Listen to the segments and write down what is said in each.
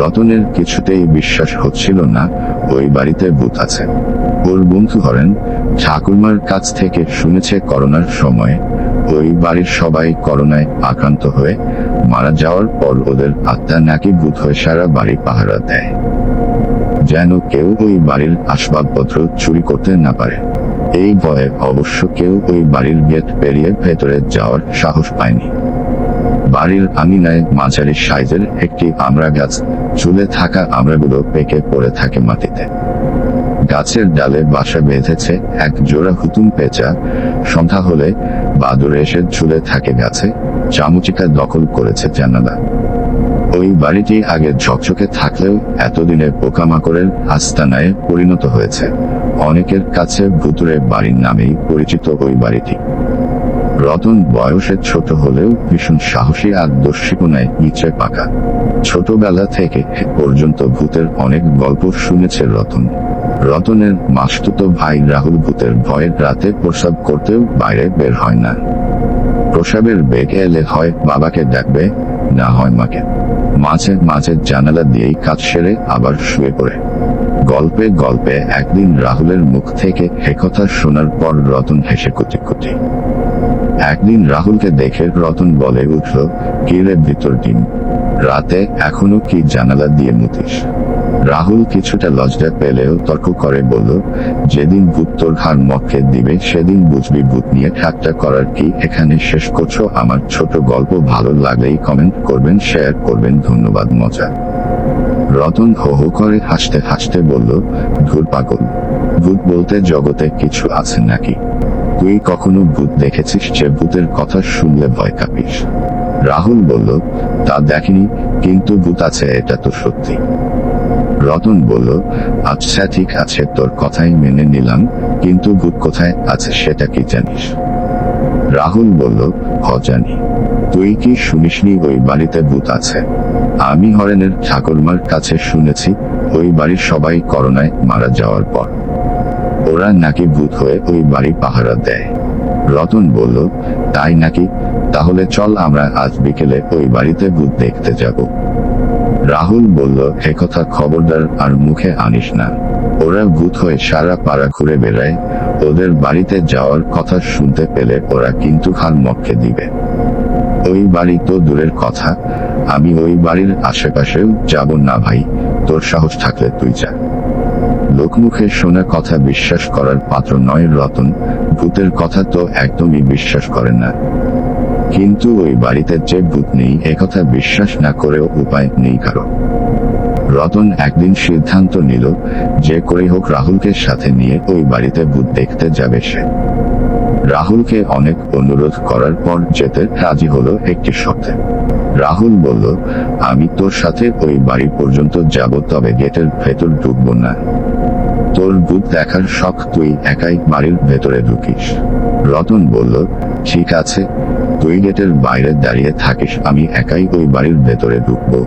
রতনের কিছুতেই বিশ্বাস হচ্ছিল না, ওই বাড়িতে ভূত আছে। ওর বন্ধু হরেন ঠাকুরমার কাছ থেকে শুনেছে করোনার সময়। ওই বাড়ির সবাই করোনায় আক্রান্ত হয়ে মারা যাওয়ার পর ওদের আত্মা নাকি ভূত হয়ে সারা বাড়ি পাহারা দেয়। যেন কেউ ওই বাড়ির আসবাবপত্র চুরি করতে না পারে। এই ভয়ে অবশ্য কেউ ওই বাড়ির গেট পেরিয়ে ভেতরে যাওয়ার সাহস পায়নি। বাড়ির আঙিনায় মাঝারি সাইজের একটি আমড়া গাছ। চুলে থাকা আমড়াগুলো পেকে পড়ে থাকে মাটিতে। গাছের ডালে বাসা বেঁধেছে এক জোড়া হুতুম পেঁচা। সন্ধ্যা হলে বাদুর এসে ঝুলে থাকে গাছে। চামুচিকা দখল করেছে জানালা। ওই বাড়িটি আগে ঝকঝকে থাকলেও এতদিনে পোকামাকড়ের আস্তানায় পরিণত হয়েছে। অনেকের কাছে ভুতুরে বাড়ির নামেই পরিচিত ওই বাড়িটি। রতন বয়সে ছোট হলেও ভীষণ সাহসী আর দস্যিপনায় নিচে পাকা। ছোটবেলা থেকে পর্যন্ত ভূতের অনেক গল্প শুনেছে রতন। রতনের মাসতুতো ভাই রাহুল ভূতের ভয়ের রাতে প্রসাব করতেও বাইরে বের হয় না। প্রসাবের বেগ এলে হয়, বাবাকে ডাকবে, না হয় মাকে। মাঝে মাঝে জানালা দিয়েই কাজ সেরে আবার শুয়ে পড়ে। গল্পে গল্পে একদিন রাহুলের মুখ থেকে একথা শোনার পর রতন হেসে কুটি কুটি একদিন রাহুলকে দেখে রতন বলে উঠল কিরে ভিতর ডিম? রাতে এখনও কি জানালা দিয়ে মুতিস? রাহুল কিছুটা লজ্জা পেলেও তর্ক করে বলল, যেদিন ভূত তোর হার দিবে, সেদিন বুঝবি ভূত নিয়ে ঠাট্টা করার কি এখানে শেষ করছ? আমার ছোট গল্প ভালো লাগলেই কমেন্ট করবেন শেয়ার করবেন, ধন্যবাদ মজা। রতন হো হো করে হাসতে হাসতে বলল, ধুর পাগল। ভূত বলতে জগতে কিছু আছে নাকি? তুই কখনো ভূত দেখেছিস যে ভূতের কথা শুনলে ভয় কাঁপিস? রাহুল বলল, তা দেখিনি, কিন্তু ভূত আছে, এটা তো সত্যি। রতন বলল আচ্ছা ঠিক আছে, তোর কথাই মেনে নিলাম, কিন্তু ভূত কোথায় আছে সেটা কি জানিস? রাহুল বলল, হ, জানি। তুই কি শুনিসনি ওই বাড়িতে ভূত আছে? আমি হরেনের ঠাকুরমার কাছে শুনেছি, ওই বাড়ির সবাই করোনায় মারা যাওয়ার পর। ওরা নাকি ভূত হয়ে ওই বাড়ি পাহারা দেয়। রতন বলল, তাই নাকি? তাহলে চল আমরা আজ বিকেলে ওই বাড়িতে ভূত দেখতে যাব। রাহুল বলল হে কথা খবরদার আর মুখে আনিস না। ওরা ভূত হয়ে সারা পাড়া ঘুরে বেড়ায়। ওদের বাড়িতে যাওয়ার কথা শুনতে পেলে ওরা কিন্তু হাল মক্কে দিবে। ওই বাড়ি তো দূরের কথা। আমি ওই বাড়ির আশেপাশেও যাব না ভাই। তোর সাহস থাকলে তুই যা। লোকমুখে শোনা কথা বিশ্বাস করার পাত্র নয় রতন। ভূতের কথা তো একদমই বিশ্বাস করে না। কিন্তু ওই বাড়িতে যে ভূত নেই একথা বিশ্বাস না করেও উপায় নেই কারও। রতন একদিন সিদ্ধান্ত নিল, যে করেই হোক রাহুলকে সাথে নিয়ে ওই বাড়িতে ভূত দেখতে যাবে সে। রাহুলকে অনেক অনুরোধ করার পর যেতে রাজি হলো একটি শর্তে। রাহুল বলল, আমি তোর সাথে ওই বাড়ি পর্যন্ত যাব, তবে গেটের ভেতর ঢুকবো না। তোর ভূত দেখার শখ, তুই একাই বাড়ির ভেতরে ঢুকিস। রতন বলল, ঠিক আছে, তুই গেটের বাইরে দাঁড়িয়ে থাকিস, আমি একাই ওই বাড়ির ভেতরে ঢুকবো।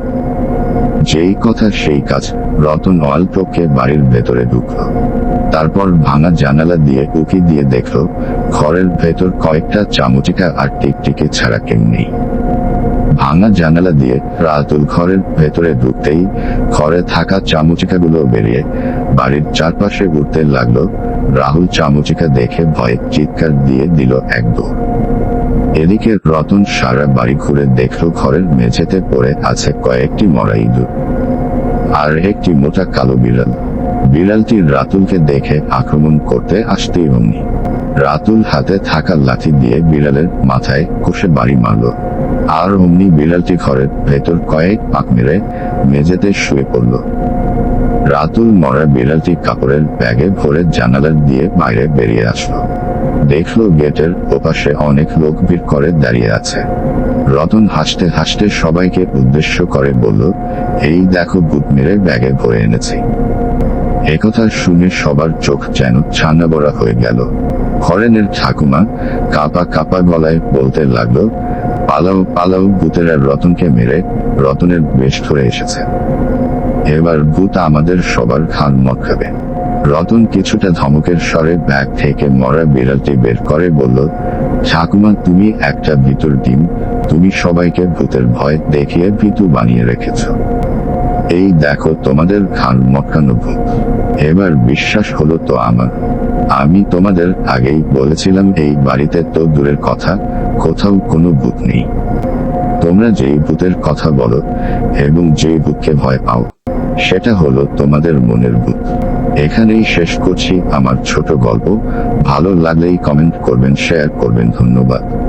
যেই কথা সেই কাজ রতন অল্পকে বাড়ির ভেতরে ঢুকলো। তারপর ভাঙা জানালা দিয়ে উকি দিয়ে দেখল, ঘরের ভেতর কয়েকটা চামচিকা আর টিকটিকি ছাড়া কেউ নেই। ভাঙা জানালা দিয়ে রাতুল ঘরের ভেতরে ঢুকতেই ঘরে থাকা চামচিকাগুলো বেরিয়ে বাড়ির চারপাশে উঠতে লাগল। রাহুল চামচিকা দেখে ভয়ে চিৎকার দিয়ে দিল এক এদিকে রতন সারা বাড়ি ঘুরে দেখল ঘরের মেঝেতে পড়ে আছে কয়েকটি মরা ইঁদুর। আর একটি মোটা কালো বিড়াল। বিড়ালটি রাতুলকে দেখে আক্রমণ করতে আসতেই অমনি রাতুল হাতে থাকা লাঠি দিয়ে বিড়ালের মাথায় কষে বাড়ি মারল। আর অমনি বিড়ালটি ঘরের ভেতর কয়েক পাক মেরে মেঝেতে শুয়ে পড়ল। রাতুল মরা বিড়ালটি কাপড়ের ব্যাগে ভরে জানালার দিয়ে বাইরে বেরিয়ে আসলো। দেখল গেটের ওপাশে অনেক লোক ভিড় করে দাঁড়িয়ে আছে। রতন হাসতে হাসতে সবাইকে উদ্দেশ্য করে বলল, এই দেখো বুট মেরে ব্যাগে ভরে এনেছি। একথা শুনে সবার চোখ যেন ছানা বড়া হয়ে গেল। হরেনের ঠাকুমা কাপা কাপা গলায় বলতে লাগল, পালাও পালাও, ভূতেরা রতনকে মেরে রতনের বেশ ধরে এসেছে। এবার ভূত আমাদের সবার খান মখাবে রতন কিছুটা ধমকের স্বরে ব্যাগ থেকে মরা বিড়ালটি বের করে বলল, ঠাকুমা, তুমি একটা ভিতর ডিম, তুমি সবাইকে ভূতের ভয় দেখিয়ে ভীতু বানিয়ে রেখেছ। এই দেখো তোমাদের খান মটকানো ভূত। এবার বিশ্বাস হলো তো আমার। আমি তোমাদের আগেই বলেছিলাম, এই বাড়িতে তো দূরের কথা, কোথাও কোনো ভূত নেই। তোমরা যেই ভূতের কথা বলো এবং যে ভূতকে ভয় পাও, সেটা হলো তোমাদের মনের ভূত। এখানেই শেষ করছি আমার ছোট গল্প। ভালো লাগলেই কমেন্ট করবেন, শেয়ার করবেন, ধন্যবাদ।